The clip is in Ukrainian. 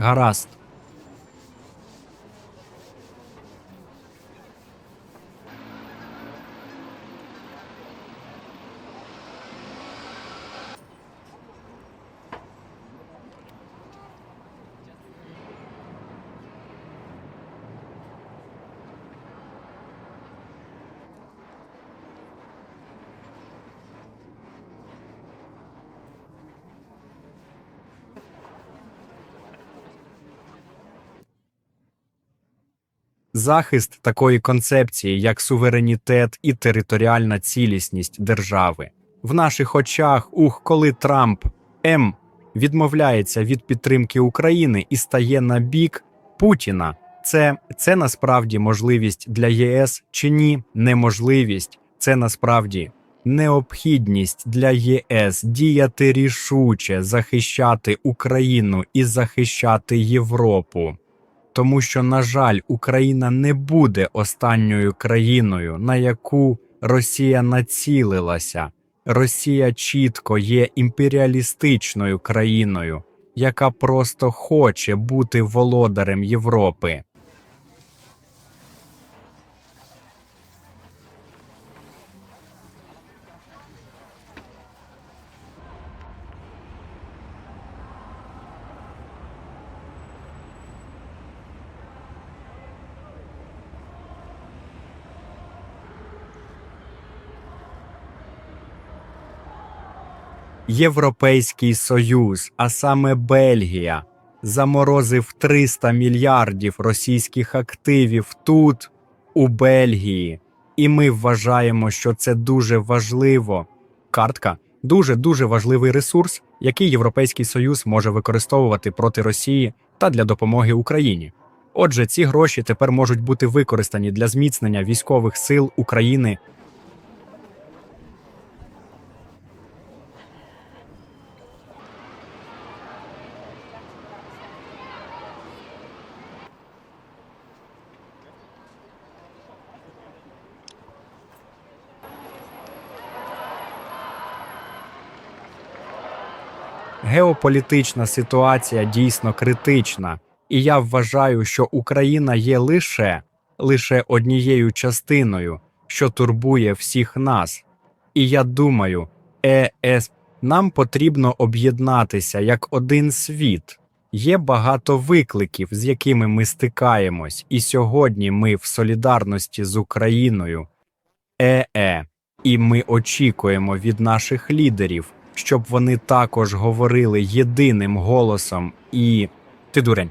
Гаразд. Захист такої концепції, як суверенітет і територіальна цілісність держави. В наших очах, ух, коли Трамп М відмовляється від підтримки України і стає на бік Путіна. Це, це насправді можливість для ЄС чи ні? Неможливість. Це насправді необхідність для ЄС діяти рішуче, захищати Україну і захищати Європу. Тому що, на жаль, Україна не буде останньою країною, на яку Росія націлилася. Росія чітко є імперіалістичною країною, яка просто хоче бути володарем Європи. Європейський Союз, а саме Бельгія, заморозив 300 мільярдів російських активів тут, у Бельгії. І ми вважаємо, що це дуже важливо. Картка дуже дуже важливий ресурс, який Європейський Союз може використовувати проти Росії та для допомоги Україні. Отже, ці гроші тепер можуть бути використані для зміцнення військових сил України Геополітична ситуація дійсно критична, і я вважаю, що Україна є лише, лише однією частиною, що турбує всіх нас. І я думаю, ЕС нам потрібно об'єднатися як один світ. Є багато викликів, з якими ми стикаємось, і сьогодні ми в солідарності з Україною. ЕЕ, і ми очікуємо від наших лідерів, щоб вони також говорили єдиним голосом і. Ти дурень.